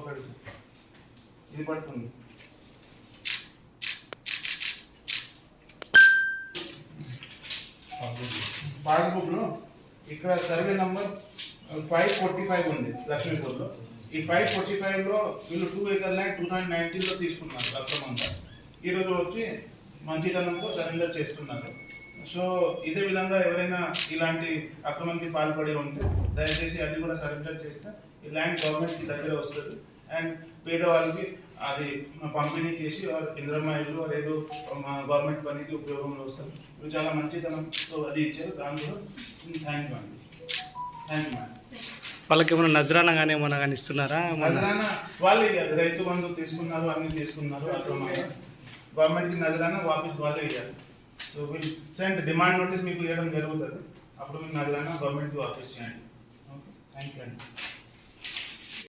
ఒకటి. ఇది పడుతుంది. పాస్బుక్లో ఇక్కడ survey number five forty five ఉంది లక్ష్మీపూర్లో ఈ ఫైవ్ ఫోర్టీ ఫైవ్లో వీళ్ళు two acre land two thousand నైన్టీన్లో తీసుకున్నారు అక్రమంగా. ఈరోజు వచ్చి మంచితనంతో సరెండర్ చేస్తున్నారు. సో ఇదే విధంగా ఎవరైనా ఇలాంటి అక్రమానికి పాల్పడి ఉంటే దయచేసి అది కూడా సరెండర్ చేస్తే ఈ ల్యాండ్ గవర్నమెంట్కి దగ్గర వస్తుంది. అండ్ పేదవాళ్ళకి అది పంపిణీ చేసి వారు వారు ఏదో మా గవర్నమెంట్ పనికి ఉపయోగంలో వస్తారు. ఇవి చాలా మంచితనంతో అది ఇచ్చారు. దాంట్లో థ్యాంక్ యూ అండి. థ్యాంక్ యూ వాళ్ళకి ఏమైనా నజరానా కానీ ఏమైనా కానీ ఇస్తున్నారా? నజరానా? వాళ్ళే ఇవ్వాలి రైతు బంధు తీసుకున్నారు అన్ని తీసుకున్నారు అక్రమంగా గవర్నమెంట్కి నజరానా? వాపస్ వాళ్ళే ఇవ్వాలి so will send demand notice మీకు ఇవ్వడం జరుగుతుంది. అప్పుడు మీకు నజరానా గవర్నమెంట్కి వాపస్ చేయండి. ఓకే థ్యాంక్ యూ అండి.